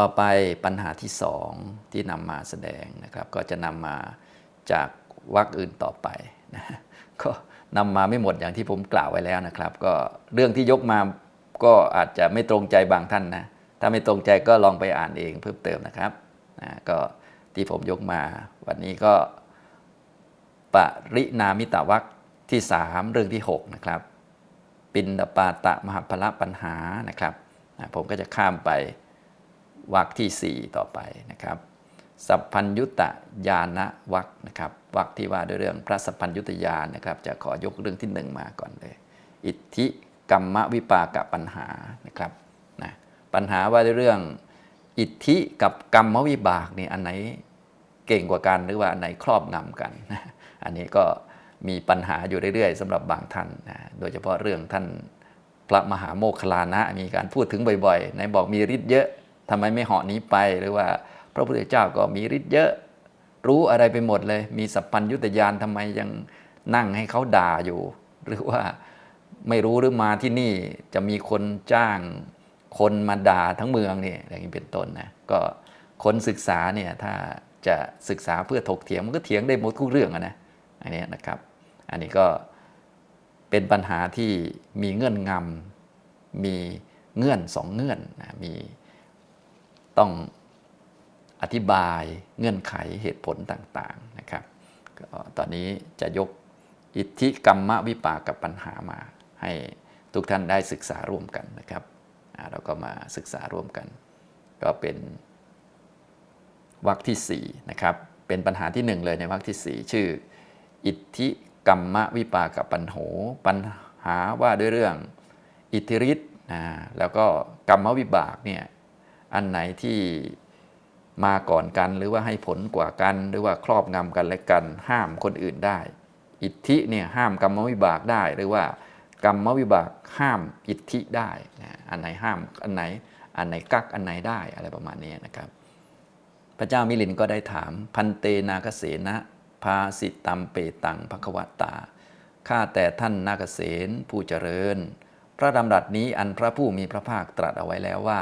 ต่อไปปัญหาที่สองที่นำมาแสดงนะครับ ก็จะนำมาจากวรรคอื่นต่อไปนะก็นำมาไม่หมดอย่างที่ผมกล่าวไว้แล้วนะครับ ก็เรื่องที่ยกมาก็อาจจะไม่ตรงใจบางท่านนะถ้าไม่ตรงใจก็ลองไปอ่านเองเพิ่มเติมนะครับนะก็ที่ผมยกมา วันนี้ก็ปรินามิตวัคที่3เรื่องที่6นะครับปินดปาตะมหาพละปัญหานะครับผมก็จะข้ามไป วรรคที่ 4 ต่อไปนะครับ สัพพัญยุตยานะวรรคนะครับวรรคที่ว่าด้วยเรื่องพระสัพพัญยุตยานนะครับ จะขอยกเรื่องที่ 1 มาก่อนเลย อิทธิกรรมวิปากปัญหานะครับนะปัญหาว่าด้วยเรื่องอิทธิกับกรรมวิบากนี่อันไหนเก่งกว่ากันหรือว่าอันไหนครอบงำกันนะอันนี้ก็มีปัญหาอยู่เรื่อยๆสำหรับบางท่านนะโดยเฉพาะเรื่องท่านพระมหาโมคลลานะมีการพูดถึงบ่อยๆไหนบอกมีฤทธิ์เยอะ ทำไมไม่เหาะหนี้ไปหรือว่าพระพุทธเจ้าก็มีฤทธิ์เยอะ รู้อะไรไปหมดเลย มีสัพพัญยุตยานทำไมยังนั่งให้เขาด่าอยู่ หรือว่าไม่รู้หรือมาที่นี่จะมีคนจ้าง คนมาด่าทั้งเมืองนี่อย่างนี้เป็นต้นนะก็คนศึกษาเนี่ยถ้าจะศึกษาเพื่อถกเถียงมันก็เถียงได้หมดทุกเรื่องนะอันนี้นะครับ อันนี้ก็เป็นปัญหาที่มีเงื่อนงำมีเงื่อนสองเงื่อนนะมี ต้องอธิบายเงื่อนไขเหตุผลต่างๆนะครับก็ตอนนี้จะยกอิทธิกรรมวิปากกับปัญหามา ให้ทุกท่านได้ศึกษาร่วมกันนะครับอ่าเราก็มาศึกษาร่วมกัน ก็เป็นวรรคที่4นะครับเป็นปัญหาที่ 1 เลยในวรรคที่ 4 ชื่อ อิทธิกรรมวิปากปัญโหปัญหาว่าด้วยเรื่องอิทธิฤทธิ์นะแล้วก็กรรมวิบากเนี่ย อันไหนที่มาก่อนกันหรือว่าให้ผลกว่ากัน หรือว่าครอบงำกันและกัน ห้ามคนอื่นได้ อิทธิเนี่ยห้ามกรรมวิบากได้ หรือว่ากรรมวิบากห้ามอิทธิได้นะอันไหนห้ามอันไหนอันไหนกักอันไหนได้อะไรประมาณนี้นะครับ พระเจ้ามิลินก็ได้ถามพันเตนาคเสนะพาสิตัมเปตังภควตาข้าแต่ท่านนาคเสนผู้เจริญ พระดำรัสนี้อันพระผู้มีพระภาคตรัสเอาไว้แล้วว่า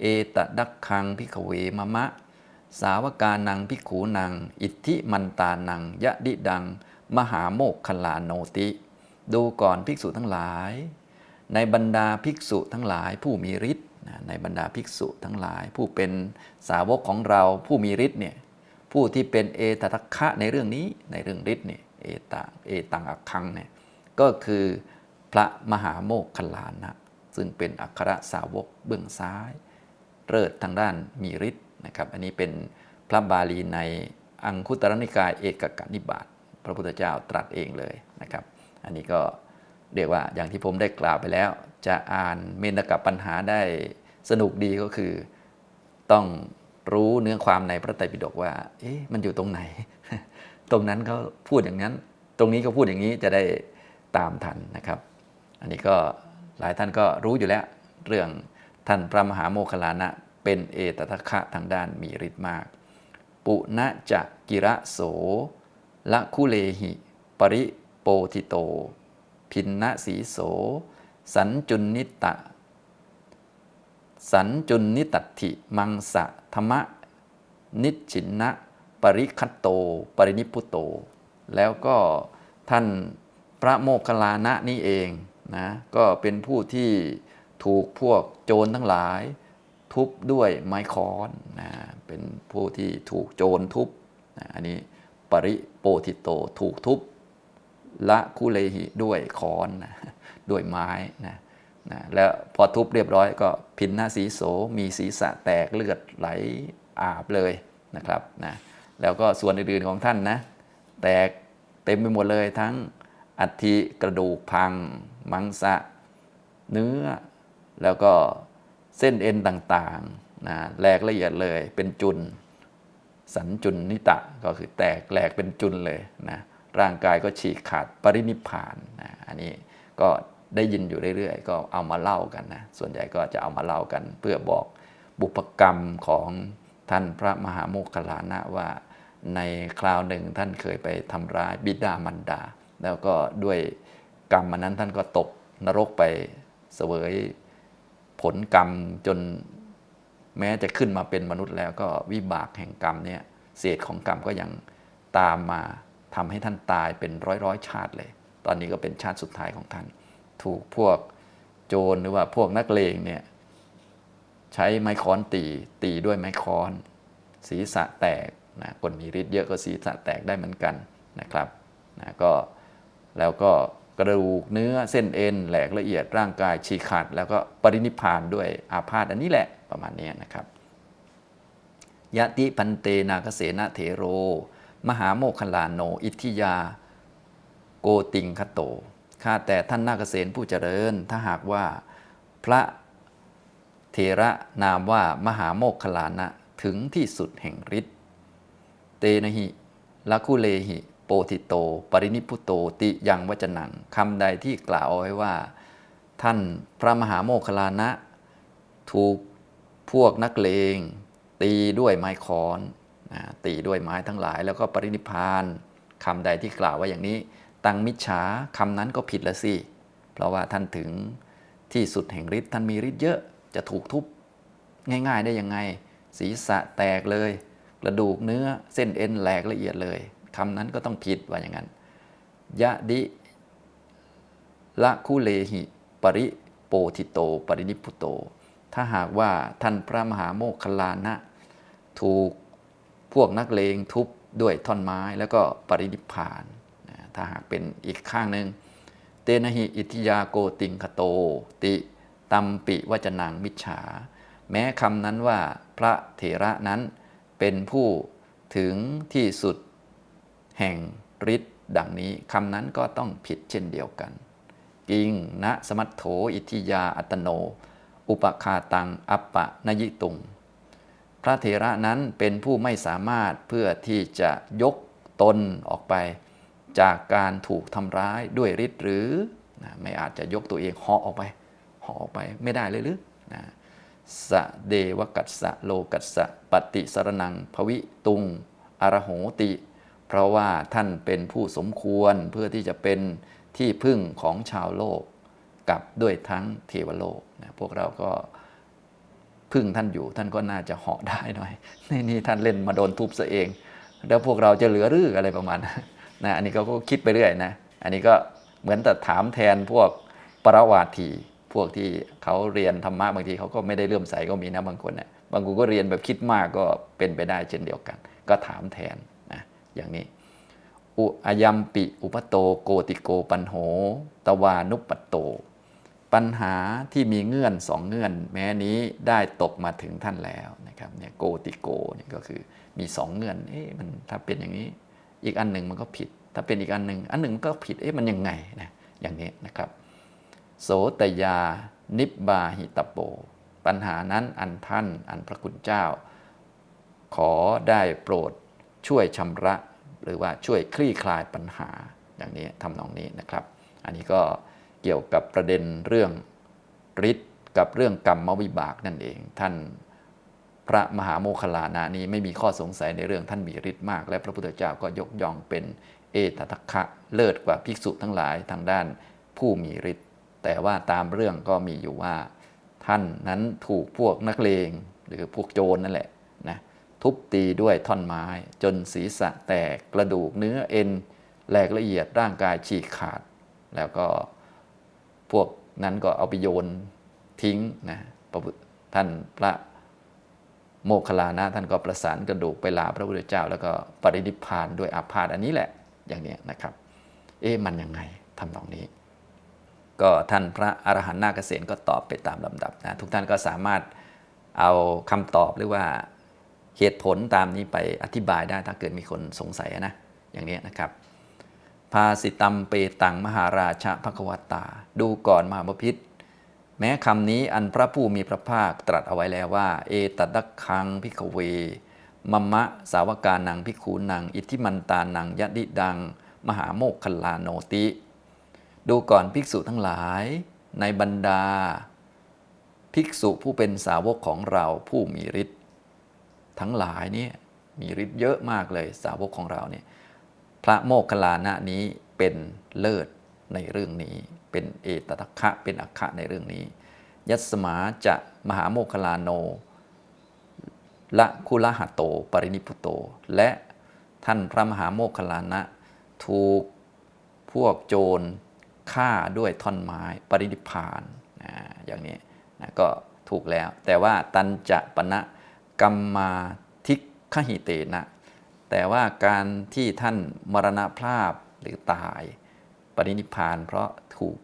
เอตดักคังพิขเวมะมะ สาวกานังพิกขูนัง อิทธิมันตานัง ยะดิดัง มหาโมกขลานโนติ ดูก่อนภิกษุทั้งหลาย ในบรรดาภิกษุทั้งหลายผู้มีฤทธิ์ในบรรดาภิกษุทั้งหลาย ผู้เป็นสาวกของเราผู้มีฤทธิ์เนี่ยผู้ที่เป็นเอตทัคคะในเรื่องนี้ในเรื่องฤทธิ์เนี่ยเอตงเอตังอักคังเนี่ยก็คือพระมหาโมกขลานะ ซึ่งเป็นอัครสาวกเบื้องซ้าย เลิศทางด้านมีฤทธิ์นะครับ อันนี้เป็นพระบาลีในอังคุตรนิกายเอกกนิบาตพระพุทธเจ้าตรัสเองเลยนะครับ อันนี้ก็เรียกว่าอย่างที่ผมได้กล่าวไปแล้ว จะอ่านเมนกับปัญหาได้สนุกดีก็คือ ต้องรู้เนื้อความในพระไตรปิฎกว่า เอ๊ะมันอยู่ตรงไหน ตรงนั้นเขาพูดอย่างนั้น ตรงนี้เขาพูดอย่างนี้จะได้ตามทันนะครับ อันนี้ก็หลายท่านก็รู้อยู่แล้วเรื่อง ท่านพระมหาโมคัลลานะเป็นเอตทัคคะทางด้านมีฤทธิ์มาก ปุณจะกิระโสละคุเลหิ ปริโปธิโต พินนะสีโส สันจุนนิตะ สันจุนนิตัตถิ มังสะธรรมะนิชินนะปริคัตโต ปรินิพพุโต แล้วก็ท่านพระโมคคัลลานะนี่เองนะก็เป็นผู้ที่ ถูกพวกโจรทั้งหลาย ทุบด้วยไม้ค้อนนะเป็นผู้ที่ถูกโจรทุบนะอันนี้ปริโปธิโตถูกทุบละคุเลหิด้วยค้อนนะด้วยไม้นะนะแล้วพอทุบเรียบร้อยก็พินหน้าสีโสมีศีรษะแตกเลือดไหลอาบเลยนะครับนะแล้วก็ส่วนอื่นๆของท่านนะแตกเต็มไปหมดเลยทั้งอัฐิกระดูกพัง มังสะ เนื้อ แล้วก็เส้นเอ็นต่างๆนะแหลกละเอียดเลยเป็นจุน สันจุนนิตะก็คือแตกแหลกเป็นจุนเลยนะร่างกายก็ฉีกขาดปรินิพานนะอันนี้ก็ได้ยินอยู่เรื่อยๆ ก็เอามาเล่ากันนะส่วนใหญ่ก็จะเอามาเล่ากัน เพื่อบอกบุพกรรมของท่านพระมหาโมคคลานะว่า ในคราวหนึ่งท่านเคยไปทำร้ายบิดามารดา แล้วก็ด้วยกรรมอันนั้นท่านก็ตกนรกไปเสวย ผลกรรมจนแม้จะขึ้นมาเป็นมนุษย์แล้วก็วิบากแห่งกรรมเนี่ยเศษของกรรมก็ยังตามมาทำให้ท่านตายเป็นร้อยร้อยชาติเลย ตอนนี้ก็เป็นชาติสุดท้ายของท่าน ถูกพวกโจรหรือว่าพวกนักเลงเนี่ยใช้ไม้ค้อนตีตีด้วยไม้ค้อน ศีรษะแตกนะคนมีฤทธิ์เยอะก็ศีรษะแตกได้เหมือนกันนะครับนะก็แล้วก็ กระดูกเนื้อเส้นเอ็นแหลกละเอียดร่างกายฉีกขาด แล้วก็ปรินิพานด้วยอาพาธอันนี้แหละประมาณนี้นะครับยะติพันเตนาคเสนาเถโร มหาโมคลลาโน อิทธิยา โกติงคโตข้าแต่ท่านนาคเษนผู้เจริญ ถ้าหากว่าพระเถระนามว่ามหาโมคลานะถึงที่สุดแห่งฤทธิ์เตนะหิลัคุเลหิ โปธิโต ปรินิพุโตติยังวจนังคำใดที่กล่าวเอาไว้ว่า ท่านพระมหาโมคลานะ ถูกพวกนักเลง ตีด้วยไม้ค้อนตีด้วยไม้ทั้งหลาย แล้วก็ปรินิพพานคำใดที่กล่าวว่าอย่างนี้ ตังมิจฉาคำนั้นก็ผิดละสิ เพราะว่าท่านถึงที่สุดแห่งฤทธิ์ท่านมีฤทธิ์เยอะจะถูกทุบง่าย ๆ ได้ยังไง ศีรษะแตกเลย กระดูกเนื้อเส้นเอ็นแหลกละเอียดเลย คำนั้นก็ต้องผิดว่าอย่างนั้นยะดิละคุเลหิ ปริโปธิโต ปรินิพุโต ถ้าหากว่าท่านพระมหาโมคคลานะ ถูกพวกนักเลงทุบด้วยท่อนไม้แล้วก็ปรินิพานนะถ้าหากเป็นอีกข้างหนึ่งเตนะหิอิทิยาโกติงคโต ติตัมปิวจนังมิจฉา แม้คำนั้นว่าพระเถระนั้นเป็นผู้ถึงที่สุด แห่งฤทธิ์ดังนี้คำนั้นก็ต้องผิดเช่นเดียวกัน กิงนะสมัตโถอิทิยาอัตโน อุปคาตังอัปปะนยิตุง พระเถระนั้นเป็นผู้ไม่สามารถเพื่อที่จะยกตนออกไป จากการถูกทำร้ายด้วยฤทธิ์หรือไม่อาจจะยกตัวเองเหาะออกไปหาะออกไปไม่ได้เลยหรือนะสะเดวกัสสะโลกัสสะปฏิสรนัง ภวิตุง อรโหติ ราะว่าท่านเป็นผู้สมควรเพื่อที่จะเป็นที่พึ่งของชาวโลก กับด้วยทั้งเทวโลกนะพวกเราก็พึ่งท่านอยู่ท่านก็น่าจะเหาะได้หน่อยนี่นี่ท่านเล่นมาโดนทุบซะเอง แล้วพวกเราจะเหลือรืออะไรประมาณนะอันนี้เขาก็คิดไปเรื่อยนะ อันนี้ก็เหมือนแต่ถามแทนพวกปรวาทีพวกที่เขาเรียนธรรมะบางทีเขาก็ไม่ได้เลื่อมใสก็มีนะบางคนเนะบางคนก็เรียนแบบคิดมากก็เป็นไปได้เช่นเดียวกัน ก็ถามแทน อย่างนี้ อุอายัมปิ อุปโตโกติโกปันโห ตวานุปปัตโต ปัญหาที่มีเงื่อนสองเงื่อน แม้นี้ได้ตกมาถึงท่านแล้วนะครับเนี่ยโกติโกนี่ก็คือมีสองเงื่อนเอ๊ะมันถ้าเป็นอย่างนี้ อีกอันหนึ่งมันก็ผิด ถ้าเป็นอีกอันหนึ่งอันหนึ่งมันก็ผิดเอ๊ะมันยังไงนะอย่างนี้นะครับ โสตยานิบบาหิตโป ปัญหานั้นอันท่านอันพระคุณเจ้า ขอได้โปรด ช่วยชำระ หรือว่าช่วยคลี่คลายปัญหาอย่างนี้ทำนองนี้นะครับ อันนี้ก็เกี่ยวกับประเด็นเรื่องฤทธิ์กับเรื่องกรรมวิบากนั่นเอง ท่านพระมหาโมคคลานะนี้ไม่มีข้อสงสัยในเรื่องท่านมีฤทธิ์มาก และพระพุทธเจ้าก็ยกย่องเป็นเอตทัคคะเลิศกว่าภิกษุทั้งหลายทางด้านผู้มีฤทธิ์แต่ว่าตามเรื่องก็มีอยู่ว่า ท่านนั้นถูกพวกนักเลง หรือพวกโจรนั่นแหละนะ ทุบตีด้วยท่อนไม้ จนศีรษะแตกกระดูกเนื้อเอ็นแหลกละเอียดร่างกายฉีกขาด แล้วก็พวกนั้นก็เอาไปโยนทิ้งนะท่านพระโมคคัลลานะท่านก็ประสานกระดูกไปลาพระพุทธเจ้า แล้วก็ปรินิพานด้วยอาพาธอันนี้แหละอย่างนี้นะครับ เอ๊ะมันยังไงทำนองนี้ ก็ท่านพระอรหันต์นาคเกษณก็ตอบไปตามลำดับนะทุกท่านก็สามารถเอาคำตอบหรือว่า เหตุผลตามนี้ไปอธิบายได้ถ้าเกิดมีคนสงสัยนะอย่างนี้นะครับ ภาสิตัมเปตังมหาราชพระกวตา ดูก่อนมหาบพิษแม้คำนี้อันพระผู้มีพระภาคตรัสเอาไว้แล้วว่า เอตัดักคังพิกเวมัมมะสาวกานังพิกขูนัง อิทธิมันตานังยะดิดัง มหาโมกขลาโนติ ดูก่อนภิกษุทั้งหลาย ในบรรดา ภิกษุผู้เป็นสาวกของเราผู้มีฤทธิ์ ทั้งหลายนี่มีฤทธิ์เยอะมากเลยสาวกของเราเนี่ยพระโมคคัลลานะนี้เป็นเลิศในเรื่องนี้ เป็นเอตตัคะเป็นอัคคะในเรื่องนี้ ยัสมาจะมหาโมคคัลลานโนละคุละหะโต ปรินิพุโต และท่านพระมหาโมคคัลลานะ ถูกพวกโจรฆ่าด้วยท่อนไม้ปรินิพานนะอย่างนี้นะก็ถูกแล้ว แต่ว่าตันจะปณะ กัมมาทิคหิเตนะ แต่ว่าการที่ท่านมรณภาพหรือตายปรินิพาน เพราะถูก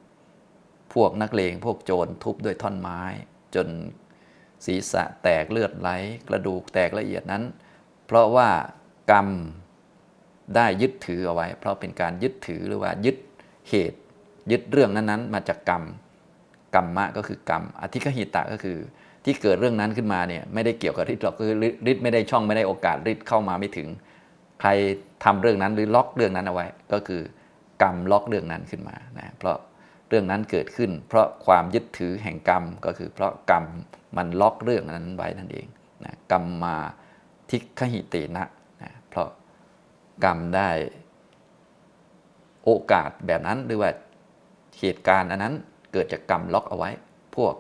พวกนักเลงพวกโจรทุบด้วยท่อนไม้ จนศีรษะแตกเลือดไหลกระดูกแตกละเอียดนั้น เพราะว่ากรรมได้ยึดถือเอาไว้ เพราะเป็นการยึดถือหรือว่ายึดเหตุ ยึดเรื่องนั้นๆ มาจากกรรมกรรมะก็คือกรรมอธิคหิตะก็คือ ที่เกิดเรื่องนั้นขึ้นมาเนี่ยไม่ได้เกี่ยวกับฤทธิ์หรอกคือฤทธิ์ไม่ได้ช่องไม่ได้โอกาสฤทธิ์เข้ามาไม่ถึง ใครทำเรื่องนั้นหรือล็อกเรื่องนั้นเอาไว้ ก็คือกรรมล็อกเรื่องนั้นขึ้นมานะเพราะเรื่องนั้นเกิดขึ้น เพราะความยึดถือแห่งกรรมก็คือ เพราะกรรมมันล็อกเรื่องนั้นไว้นั่นเองนะกรรมมาทิคหิเตนะนะเพราะกรรมได้โอกาสแบบนั้นหรือว่าเหตุการณ์อันนั้นเกิดจากกรรมล็อกเอาไว้ พวก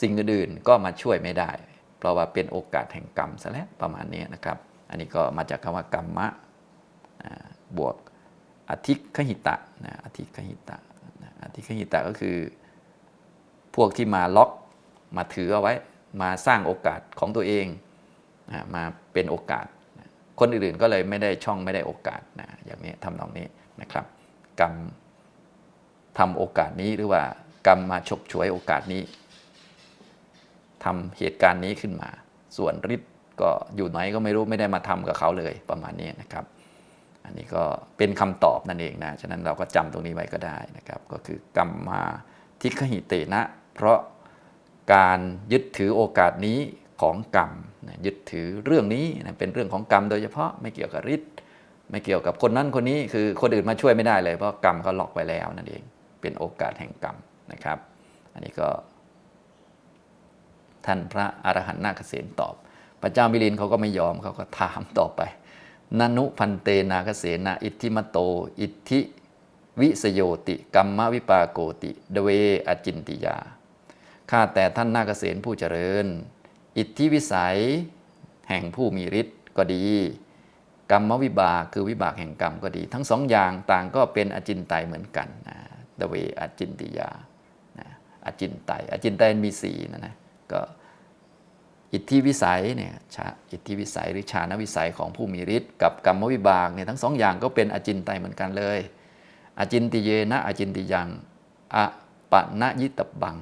สิ่งอื่นๆก็มาช่วยไม่ได้ เพราะว่าเป็นโอกาสแห่งกรรมซะแล้วประมาณนี้นะครับ อันนี้ก็มาจากคำว่ากรรมะบวกอธิคหิตะนะอธิคหิตะนะอธิคหิตะก็คือ พวกที่มาล็อกมาถือเอาไว้ มาสร้างโอกาสของตัวเองนะมาเป็นโอกาสนะคนอื่นๆก็เลยไม่ได้ช่องไม่ได้โอกาสนะอย่างนี้ทำนองนี้นะครับ กรรมทำโอกาสนี้หรือว่ากรรมมาฉกฉวยโอกาสนี้ ทำเหตุการณ์นี้ขึ้นมา ส่วนฤทธิ์ก็อยู่ไหนก็ไม่รู้ไม่ได้มาทำกับเขาเลยประมาณนี้นะครับ อันนี้ก็เป็นคำตอบนั่นเองนะ ฉะนั้นเราก็จำตรงนี้ไว้ก็ได้นะครับ ก็คือกรรมมาทิคหิเตนะ เพราะการยึดถือโอกาสนี้ของกรรมยึดถือเรื่องนี้เป็นเรื่องของกรรมโดยเฉพาะไม่เกี่ยวกับฤทธิ์ไม่เกี่ยวกับคนนั้นคนนี้คือคนอื่นมาช่วยไม่ได้เลยเพราะกรรมเขาล็อกไว้แล้วนั่นเองเป็นโอกาสแห่งกรรมนะครับ อันนี้ก็ ท่านพระอรหันต์นาคเษนตอบ พระเจ้ามิลินเขาก็ไม่ยอมเขาก็ถามต่อไปนนุพันเตนาคเสนาอิทธิมโต อิทธิวิสโยติกัมมวิปาโกติ เดเวอจินติยาข้าแต่ท่านนาคเสนผู้เจริญ อิทธิวิสัย แห่งผู้มีฤทธิ์ก็ดี กรรมวิบากคือวิบากแห่งกรรมก็ดี ทั้งสองอย่างต่างก็เป็นอจินไตยเหมือนกันนะเดเวอจินติยาอจินไตยอจินไตยมีสีนะนะก็ อิทธิวิสัยเนี่ยชาอิทธิวิสัยหรือชาณวิสัยของผู้มีฤทธิ์กับกรรมวิบากเนี่ยทั้งสองอย่างก็เป็นอจินไตยเหมือนกันเลยอจินติเยนะอจินติยังอะปะนะยิตบัง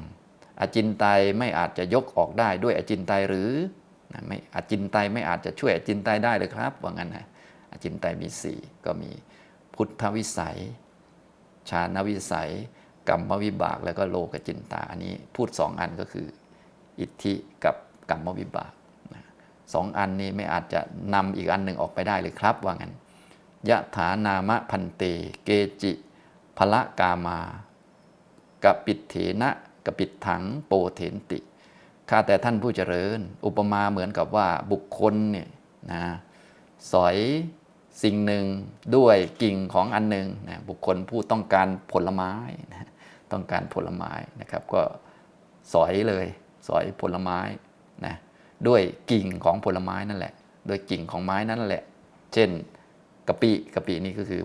อจินไตยไม่อาจจะยกออกได้ด้วยอจินไตยหรือไม่อจินไตยไม่อาจจะช่วยอจินไตยได้เลยครับว่างั้นนะอจินไตยมีสี่ก็มีพุทธวิสัยชาณวิสัย กรรมวิบากแล้วก็โลกจินตาอันนี้พูดสองอันก็คือ อิทธิกับ กรรมวิบากสองอันนี้ไม่อาจจะนำอีกอันหนึ่งออกไปได้เลยครับว่างั้นยะถานามะพันเต เกจิพละกามากปิดเถนะกปิดถังโปเถนติข้าแต่ท่านผู้เจริญ อุปมาเหมือนกับว่าบุคคลเนี่ยนะสอยสิ่งหนึ่งด้วยกิ่งของอันหนึ่งนะบุคคลผู้ต้องการผลไม้นะต้องการผลไม้นะครับ ก็สอยเลย สอยผลไม้ นะด้วยกิ่งของผลไม้นั่นแหละด้วยกิ่งของไม้นั่นแหละ เช่นกะปิกะปินี่ก็คือ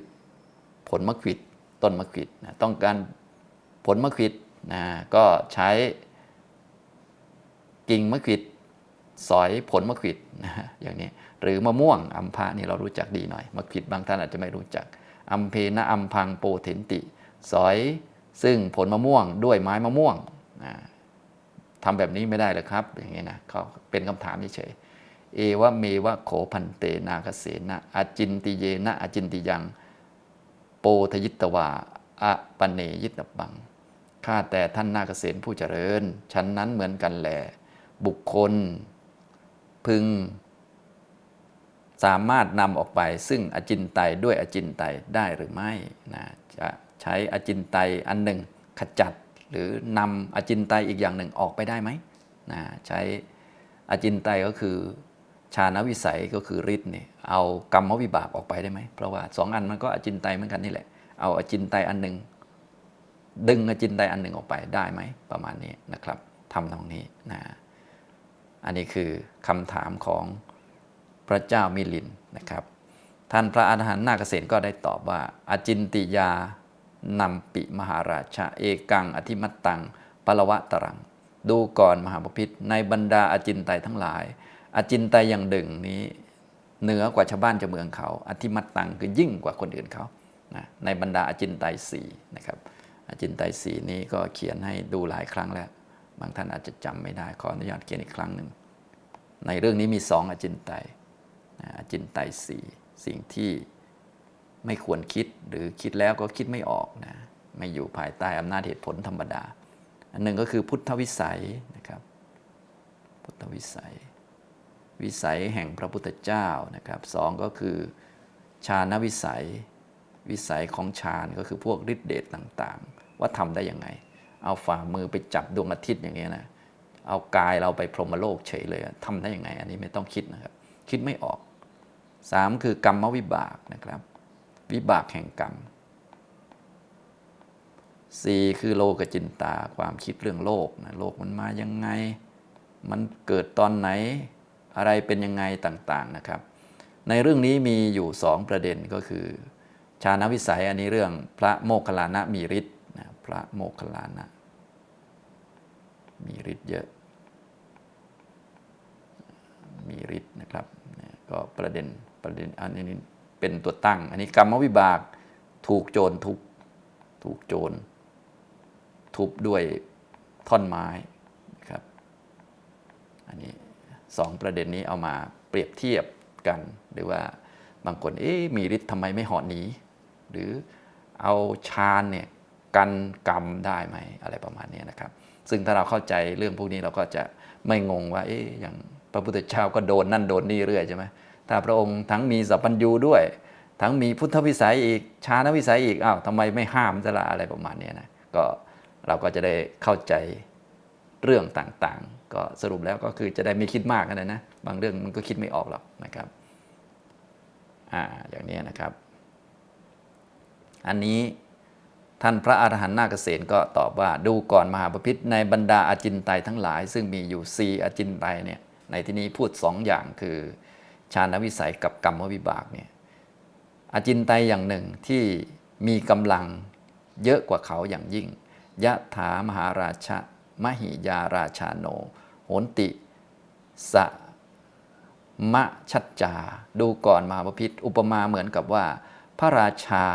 ผลมะขวิดต้นมะขวิดนะต้องการผลมะขวิดนะก็ใช้กิ่งมะขวิดสอยผลมะขวิดนะอย่างนี้หรือมะม่วงอัมพานี่เรารู้จักดีหน่อยมะขวิดบางท่านอาจจะไม่รู้จักอัมเพนะอัมพังโปเทนติ สอยซึ่งผลมะม่วงด้วยไม้มะม่วงนะ ทำแบบนี้ไม่ได้เลยครับ อย่างนี้นะเขาเป็นคำถามเฉยเอวะเมวะโขพันเตนาคเสนะอาจินติเยนะอาจินติยัง โปทยิตวาอะปเนยิตบังข้าแต่ท่านนาคเษนผู้เจริญฉันนั้นเหมือนกันแหลบุคคล พึง สามารถนำออกไป ซึ่งอจินไตด้วยอจินไตได้หรือไม่นะจะใช้อจินไตอันหนึ่งขจัด หรือนำอจินไตยอีกอย่างหนึ่งออกไปได้ไหมนะใช้อจินไตยก็คือชาณวิสัยก็คือฤทธิ์เนี่ยเอากรรมวิบากออกไปได้ไหมเพราะว่าสองอันมันก็อจินไตยเหมือนกันนี่แหละ เอาอจินไตยอันหนึ่งดึงอจินไตยอันหนึ่งออกไปได้ไหมประมาณนี้นะครับทำตรงนี้นะอันนี้คือคำถามของพระเจ้ามิลินนะครับ ท่านพระอรหันต์นาเกษตรก็ได้ตอบว่าอจินติยา นำปิมหาราชาเอกัง อธิมัตตังปลวะตรัง ดูก่อนมหาปพิธในบรรดาอาจินไตยทั้งหลาย อาจินไตยอย่างหนึ่งนี้เหนือกว่าชาวบ้านชาวเมืองเขา อธิมัตตังคือยิ่งกว่าคนอื่นเขานะในบรรดาอาจินไตยสี่นะครับอาจินไตยสี่นี้ก็เขียนให้ดูหลายครั้งแล้ว บางท่านอาจจะจำไม่ได้ขออนุญาตเขียนอีกครั้งหนึ่งในเรื่องนี้มีสองอาจินไตยอาจินไตยสี่สิ่งที่ ไม่ควรคิดหรือคิดแล้วก็คิดไม่ออกนะไม่อยู่ภายใต้อำนาจเหตุผลธรรมดา อันหนึ่งก็คือพุทธวิสัยนะครับพุทธวิสัย วิสัยแห่งพระพุทธเจ้านะครับสองก็คือฌานวิสัย วิสัยของฌานก็คือพวกฤทธิเดชต่างๆ ว่าทำได้ยังไง เอาฝ่ามือไปจับดวงอาทิตย์อย่างเงี้ยนะเอากายเราไปพรหมโลกเฉยเลยอะทำได้ยังไง อันนี้ไม่ต้องคิดนะครับ คิดไม่ออกสามคือกรรมวิบากนะครับ วิบากแห่งกรรมสี่คือโลกจินตาความคิดเรื่องโลกนะโลกมันมายังไง มันเกิดตอนไหนอะไรเป็นยังไงต่างๆนะครับ ในเรื่องนี้มีอยู่สองประเด็นก็คือ ชาณวิสัยอันนี้เรื่องพระโมคคัลลานะมีฤทธิ์นะพระโมคคัลลานะมีฤทธิ์เยอะ มีฤทธิ์นะครับก็ประเด็นประเด็นอันนี้ เป็นตัวตั้ง อันนี้กรรมวิบากถูกโจรทุบถูกโจรทุบด้วยท่อนไม้ครับ อันนี้สองประเด็นนี้เอามาเปรียบเทียบกัน หรือว่าบางคนเอ๊ะมีฤทธิ์ทำไมไม่หาะหนีหรือเอาชาญเนี่ยกันกรรมได้ไหมอะไรประมาณนี้นะครับ ซึ่งถ้าเราเข้าใจเรื่องพวกนี้เราก็จะไม่งงว่าเอ๊ะอย่างพระพุทธเจ้าก็โดนนั่นโดนนี่เรื่อยใช่ไหม ถ้าพระองค์ทั้งมีสัพพัญญูด้วย ทั้งมีพุทธวิสัยอีกชาณวิสัยอีกอ้าวทำไมไม่ห้ามจะละอะไรประมาณนี้นะก็เราก็จะได้เข้าใจเรื่องต่างๆ ก็สรุปแล้วก็คือจะได้ไม่คิดมากนะนะบางเรื่องมันก็คิดไม่ออกหรอกนะครับอ่าอย่างนี้นะครับ อันนี้ท่านพระอรหันต์นาคเกษตรก็ตอบว่าดูก่อนมหาปพิธในบรรดาอาจินไตยทั้งหลาย ซึ่งมีอยู่สี่อาจินไตยเนี่ยในที่นี้พูดสองอย่างคือ ชาณวิสัยกับกรรมวิบากเนี่ยอาจินไตยอย่างหนึ่งที่มีกำลังเยอะกว่าเขาอย่างยิ่งยะถามหาราชะมหิยาราชาโน โหนติ สะมะชัดจา ดูก่อนมหาพิธอุปมาเหมือนกับว่า พระราชา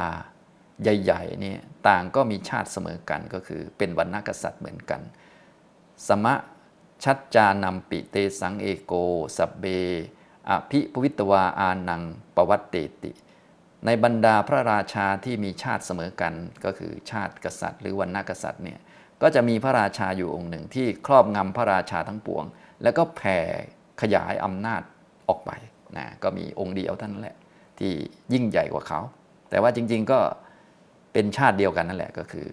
ใหญ่ๆเนี่ยต่างก็มีชาติเสมอกันก็คือเป็นวรรณกษัตริย์เหมือนกัน สมะชัดจานำปิเตสังเอโก สับเบ อภิปวิตวาอานังปวัตเตติ ในบรรดาพระราชาที่มีชาติเสมอกันก็คือชาติกษัตริย์ หรือวรรณกษัตริย์เนี่ยก็จะมีพระราชาอยู่องค์หนึ่งที่ครอบงำพระราชาทั้งปวง แล้วก็แผ่ขยายอำนาจออกไปนะก็มีองค์เดียวท่านั้นแหละที่ยิ่งใหญ่กว่าเขา แต่ว่าจริงๆก็เป็นชาติเดียวกันนั่นแหละก็คือ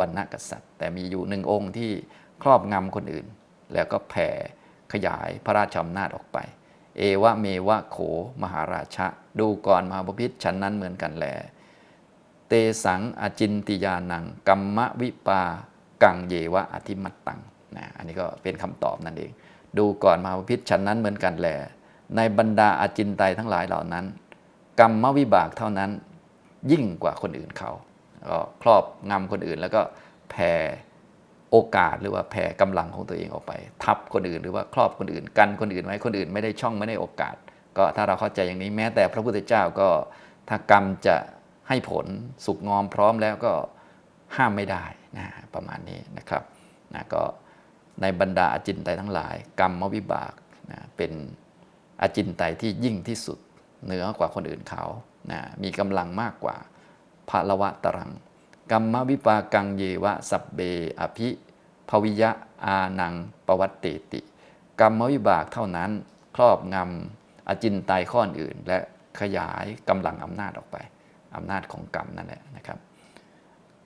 วรรณกษัตริย์ แต่มีอยู่หนึ่งองค์ที่ครอบงำคนอื่น แล้วก็แผ่ขยายพระราชอำนาจออกไป เอวะเมวะโข มหาราชะ ดูก่อนมหาปพิธฉันนั้นเหมือนกันแล เตสังอจินติยานัง กัมมะวิปากังเยวะอธิมัตตังนะอันนี้ก็เป็นคำตอบนั่นเอง ดูก่อนมหาปพิธฉันนั้นเหมือนกันแล ในบรรดาอาจินไตยทั้งหลายเหล่านั้น กรรมวิบากเท่านั้นยิ่งกว่าคนอื่นเขาก็ครอบงำคนอื่นแล้วก็แผ่ โอกาสหรือว่าแผ่กำลังของตัวเองออกไป ทับคนอื่นหรือว่าครอบคนอื่น กันคนอื่นไว้คนอื่นไม่ได้ช่องไม่ได้โอกาส ก็ถ้าเราเข้าใจอย่างนี้แม้แต่พระพุทธเจ้าก็ถ้ากรรมจะให้ผลสุกงอมพร้อมแล้วก็ห้ามไม่ได้นะประมาณนี้นะครับนะก็ในบรรดาอาจินไตยทั้งหลาย กรรมวิบากนะเป็นอาจินไตยที่ยิ่งที่สุดเหนือกว่าคนอื่นเขานะมีกำลังมากกว่าภละวะตรัง กรรมวิปากังเยวะสับเบอภิภวิยะอานังปวัตเตติ กรรมวิบากเท่านั้นครอบงำอจินไตยข้ออื่น และขยายกำลังอำนาจออกไปอำนาจของกรรมนั่นแหละนะครับ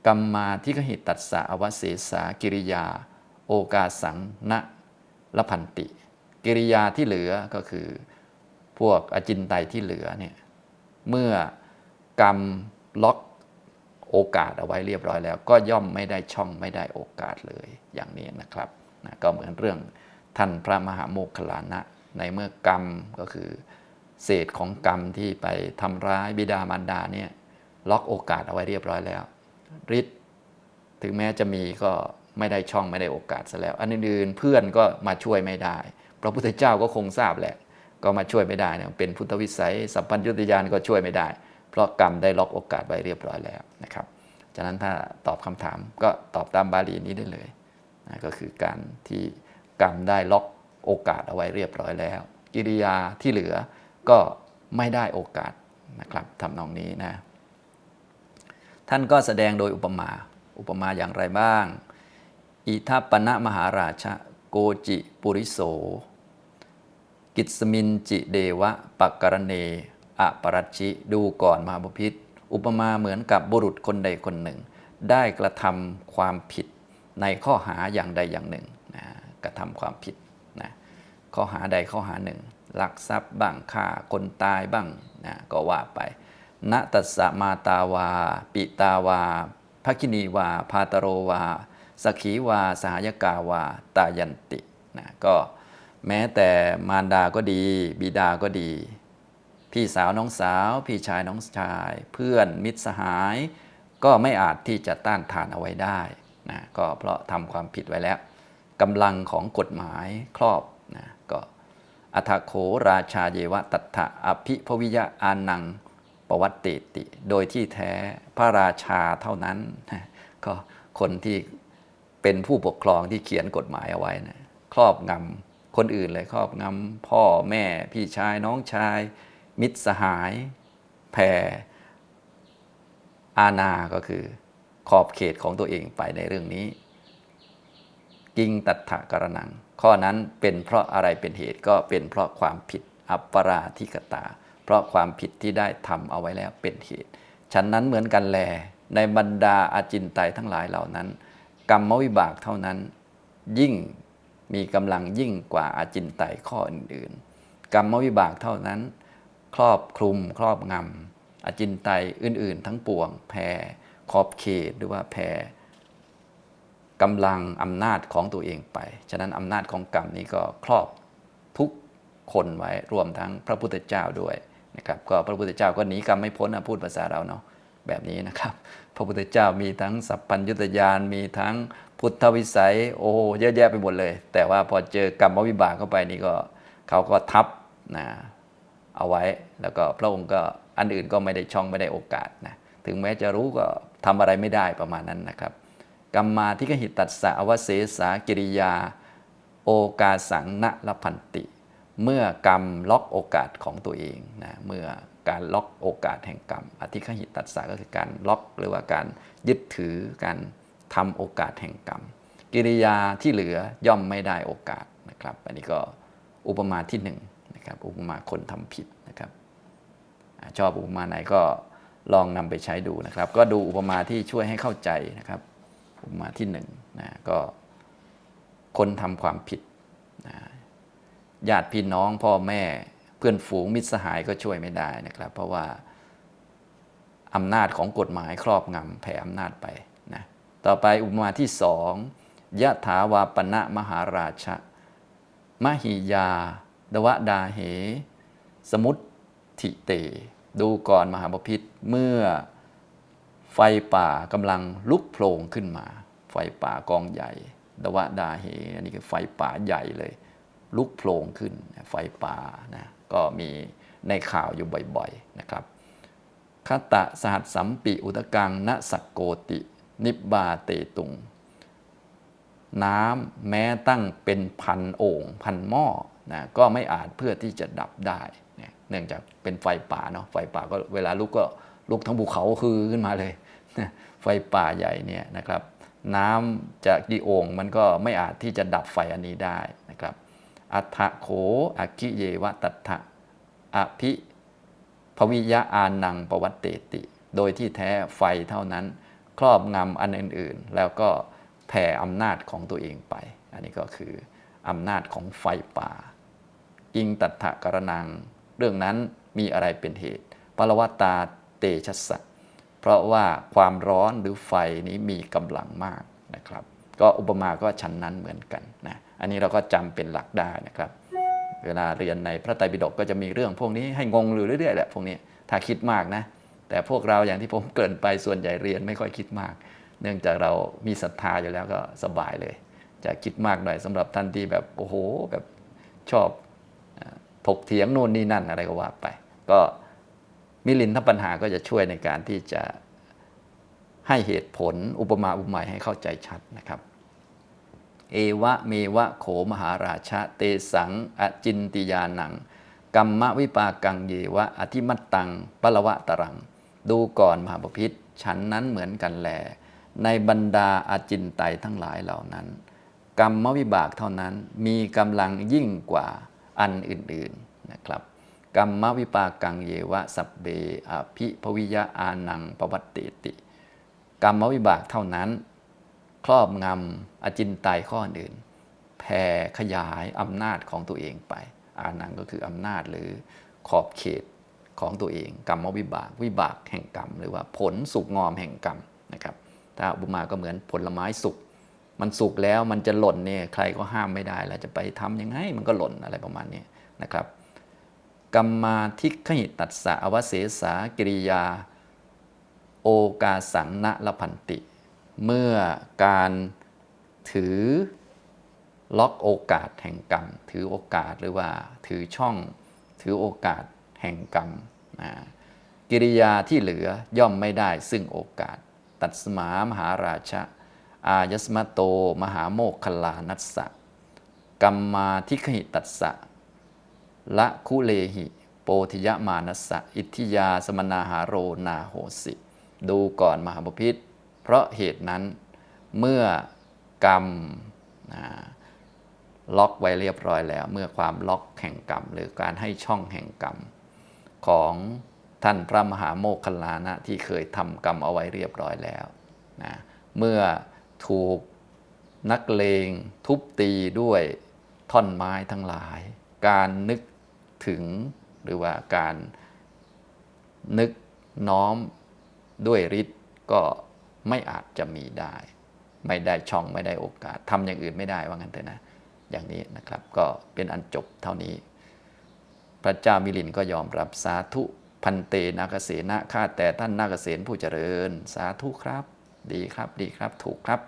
กรรมมาที่ขหิตตัสสะอวเสสากิริยา โอกาสังนะละพันติ กิริยาที่เหลือก็คือพวกอจินไตยที่เหลือเนี่ยเมื่อกรรมล็อก โอกาสเอาไว้เรียบร้อยแล้ว ก็ย่อมไม่ได้ช่องไม่ได้โอกาสเลยอย่างนี้นะครับนะก็เหมือนเรื่องท่านพระมหาโมคคลานะ ในเมื่อกรรมก็คือเศษของกรรมที่ไปทำร้ายบิดามารดาเนี่ยล็อกโอกาสเอาไว้เรียบร้อยแล้วฤทธิ์ถึงแม้จะมีก็ไม่ได้ช่องไม่ได้โอกาสซะแล้ว อันอื่นเพื่อนก็มาช่วยไม่ได้ พระพุทธเจ้าก็คงทราบแหละ ก็มาช่วยไม่ได้นะเป็นพุทธวิสัยสัพพัญญุตยานก็ช่วยไม่ได้ เพราะกรรมได้ล็อกโอกาสไว้เรียบร้อยแล้วนะครับฉะนั้นถ้าตอบคำถามก็ตอบตามบาลีนี้ได้เลยนะก็คือการที่กรรมได้ล็อกโอกาสเอาไว้เรียบร้อยแล้ว กิริยาที่เหลือก็ไม่ได้โอกาสนะครับทำนองนี้นะท่านก็แสดงโดยอุปมา อุปมาอย่างไรบ้าง อิทัปปณะมหาราชโกจิปุริโส กิตสมินจิเดวะปักกรเน อปรัชชิดูก่อนมหาบพิษอุปมาเหมือนกับบุรุษคนใดคนหนึ่ง ได้กระทำความผิดในข้อหาอย่างใดอย่างหนึ่งนะกระทำความผิดนะข้อหาใดข้อหาหนึ่งลักทรัพย์บ้างฆ่าคนตายบ้างนะก็ว่าไปณตัสสมาตาวา ปิตาวาภคินีวา พาตโรวาสขีวา สหายกาวา ตายันตินะก็แม้แต่มารดาก็ดี บิดาก็ดี พี่สาวน้องสาว พี่ชายน้องชาย เพื่อนมิตรสหาย ก็ไม่อาจที่จะต้านทานเอาไว้ได้นะก็เพราะทำความผิดไว้แล้วกำลังของกฎหมายครอบนะก็อัฐโขราชาเยวะตัทธะอภิพวิยะอานังปวัตเตติ โดยที่แท้พระราชาเท่านั้นนะก็คนที่เป็นผู้ปกครองที่เขียนกฎหมายเอาไว้นะครอบงำคนอื่นเลยครอบงำพ่อแม่พี่ชายน้องชาย มิตรสหาย แผ่อาณาก็คือขอบเขตของตัวเองไปในเรื่องนี้ กิงตัทธกรนัง ข้อนั้นเป็นเพราะอะไรเป็นเหตุก็เป็นเพราะความผิดอัปปราธิกตา เพราะความผิดที่ได้ทำเอาไว้แล้วเป็นเหตุ ฉันนั้นเหมือนกันแล ในบรรดาอาจินไตยทั้งหลายเหล่านั้น กรรมวิบากเท่านั้น ยิ่งมีกำลังยิ่งกว่าอาจินไตยข้ออื่นๆ กรรมวิบากเท่านั้น ครอบคลุม ครอบงำอจินไตยอื่น ๆ ทั้งปวงแผ่ขอบเขตหรือว่าแผ่กำลังอำนาจของตัวเองไป ฉะนั้นอำนาจของกรรมนี้ก็ครอบทุกคนไว้รวมทั้งพระพุทธเจ้าด้วยนะครับก็พระพุทธเจ้าก็หนีกรรมไม่พ้นนะพูดภาษาเราเนาะแบบนี้นะครับ พระพุทธเจ้ามีทั้งสัพพัญญุตยานมีทั้งพุทธวิสัยโอ้เยอะแยะไปหมดเลย แต่ว่าพอเจอกรรมวิบากเข้าไปนี่ก็เขาก็ทับนะ เอาไว้ แล้วก็พระองค์ก็อันอื่นก็ไม่ได้ช่องไม่ได้โอกาสนะถึงแม้จะรู้ก็ทำอะไรไม่ได้ประมาณนั้นนะครับกรรมาที่กหิตตัสสะอวเสสากิริยา โอกาสังนะละพันติ เมื่อกรรมล็อกโอกาสของตัวเองนะเมื่อการล็อกโอกาสแห่งกรรมอธิคหิตตัสสะก็คือการล็อกหรือว่าการยึดถือการทำโอกาสแห่งกรรม กิริยาที่เหลือย่อมไม่ได้โอกาสนะครับ อันนี้ก็อุปมาที่หนึ่ง นะครับอุปมาคนทำผิดนะครับชอบอุปมาไหนก็ลองนำไปใช้ดูนะครับ ก็ดูอุปมาที่ช่วยให้เข้าใจนะครับ อุปมาที่หนึ่งนะก็คนทำความผิดนะญาติพี่น้องพ่อแม่เพื่อนฝูงมิตรสหายก็ช่วยไม่ได้นะครับ เพราะว่าอำนาจของกฎหมายครอบงำแผ่อำนาจไปนะต่อไปอุปมาที่สองยะถาวาปณะมหาราชะมหิยา ดวะดาเห สมุตทิเต ดูก่อนมหาพิษเมื่อไฟป่ากำลังลุกโผล่ขึ้นมา ไฟป่ากองใหญ่ ดวะดาเหอันนี้คือไฟป่าใหญ่เลย ลุกโผล่ขึ้นไฟป่านะก็มีในข่าวอยู่บ่อยๆนะครับคตะสหัสสัมปิอุตกังณสักโกติ นิบบาเตตุง น้ำแม้ตั้งเป็นพันโอ่งพันหม้อ นะก็ไม่อาจเพื่อที่จะดับได้เนื่องจากเป็นไฟป่าเนาะไฟป่าก็เวลาลุกก็ลุกทั้งภูเขาคือขึ้นมาเลยนะไฟป่าใหญ่เนี่ยนะครับ น้ำจากกี่โอ่งมันก็ไม่อาจที่จะดับไฟอันนี้ได้นะครับ อัฏฐโขอคิเยวะตัทะอภิภวิยะอานังประวัตเตติ โดยที่แท้ไฟเท่านั้น ครอบงำอันอื่น ๆ แล้วก็แผ่อำนาจของตัวเองไป อันนี้ก็คืออำนาจของไฟป่า อิงตัทธะกรนัง เรื่องนั้นมีอะไรเป็นเหตุปรวตาเตชะสะเพราะว่าความร้อนหรือไฟนี้มีกำลังมากนะครับ ก็อุปมาก็ชั้นนั้นเหมือนกันนะอันนี้เราก็จำเป็นหลักได้นะครับ เวลาเรียนในพระไตรปิฎกก็จะมีเรื่องพวกนี้ให้งงอยู่เรื่อยๆแหละพวกนี้ถ้าคิดมากนะ แต่พวกเราอย่างที่ผมเกริ่นไปส่วนใหญ่เรียนไม่ค่อยคิดมาก เนื่องจากเรามีศรัทธาอยู่แล้วก็สบายเลย จะคิดมากหน่อยสำหรับท่านที่แบบโอ้โหแบบชอบ ถกเถียงโน่นนี่นั่นอะไรก็ว่าไป ก็มิลินทปัญหาก็จะช่วยในการที่จะให้เหตุผลอุปมาอุปไมยให้เข้าใจชัดนะครับ เอวะเมวะโขมหาราชะเตสังอจินติยานังกัมมวิปากังเยวะ อธิมัตตังปะละวะตรัง ดูก่อนมหาปพิธฉันนั้นเหมือนกันแล ในบรรดาอาจินไตทั้งหลายเหล่านั้น กรรมวิบากเท่านั้นมีกำลังยิ่งกว่า อันอื่นๆนะครับกรรมวิปากังเยวะสัพเบอภิภวิยะอานังปวัตติติ กรรมวิบากเท่านั้น ครอบงำอจินไตยข้ออื่นแผ่ขยายอำนาจของตัวเองไป อานังก็คืออำนาจหรือขอบเขตของตัวเอง กรรมวิบากวิบากแห่งกรรม หรือว่าผลสุกงอมแห่งกรรมนะครับถ้าอุมาก็เหมือนผลไม้สุก มันสุกแล้วมันจะหล่นเนี่ยใครก็ห้ามไม่ได้แล้วจะไปทำยังไงมันก็หล่นอะไรประมาณนี้นะครับกรรมาทิขหิตัสสะอวเสสากิริยา โอกาสังนะละพันติ เมื่อการถือล็อกโอกาสแห่งกรรม ถือโอกาสหรือว่าถือช่อง ถือโอกาสแห่งกรรมนะกิริยาที่เหลือย่อมไม่ได้ซึ่งโอกาส ตัดสมามหาราชะ อายสมโต มหาโมคคลานัสสะกัมมาทิขหิตัสสะละคุเลหิ โปธิยมานัสสะอิทธิยาสมนาหาโรนาโหสิ ดูก่อนมหาบพิษเพราะเหตุนั้นเมื่อกรรมนะล็อกไว้เรียบร้อยแล้ว เมื่อความล็อกแห่งกรรม หรือการให้ช่องแห่งกรรม ของท่านพระมหาโมคคัลลานะที่เคยทำกรรมเอาไว้เรียบร้อยแล้วนะเมื่อ ถูกนักเลงทุบตีด้วยท่อนไม้ทั้งหลาย การนึกถึงหรือว่าการนึกน้อมด้วยฤทธิ์ก็ไม่อาจจะมีได้ ไม่ได้ช่องไม่ได้โอกาสทำอย่างอื่นไม่ได้ว่างั้นเถอะนะ อย่างนี้นะครับก็เป็นอันจบเท่านี้ พระเจ้ามิลินก็ยอมรับสาธุพันเตนาคเสนะข้าแต่ท่านนาคเสนผู้เจริญ สาธุครับ ดีครับดีครับถูกครับ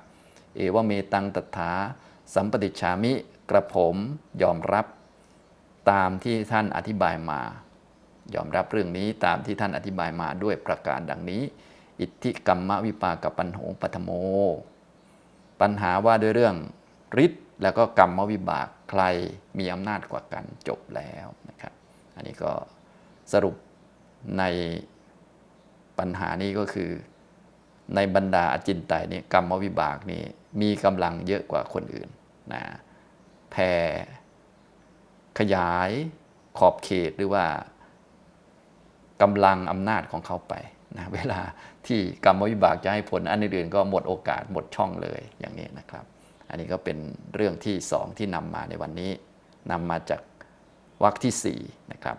เอวเมตังตถา สัมปติชามิกระผมยอมรับ ตามที่ท่านอธิบายมา ยอมรับเรื่องนี้ตามที่ท่านอธิบายมาด้วยประการดังนี้ อิทธิกรรมวิปากปันโหงปัทโม ปัญหาว่าด้วยเรื่องฤทธิ์แล้วก็กรรมวิบากใครมีอำนาจกว่ากันจบแล้วนะครับ อันนี้ก็สรุปในปัญหานี้ก็คือ ในบรรดาอาจินไตยนี่กรรมวิบากนี่มีกำลังเยอะกว่าคนอื่นนะแผ่ขยายขอบเขตหรือว่ากำลังอำนาจของเขาไปนะเวลาที่กรรมวิบากจะให้ผลอันอื่นก็หมดโอกาสหมดช่องเลยอย่างนี้นะครับ อันนี้ก็เป็นเรื่องที่สองที่นำมาในวันนี้นำมาจากวรรคที่สี่นะครับ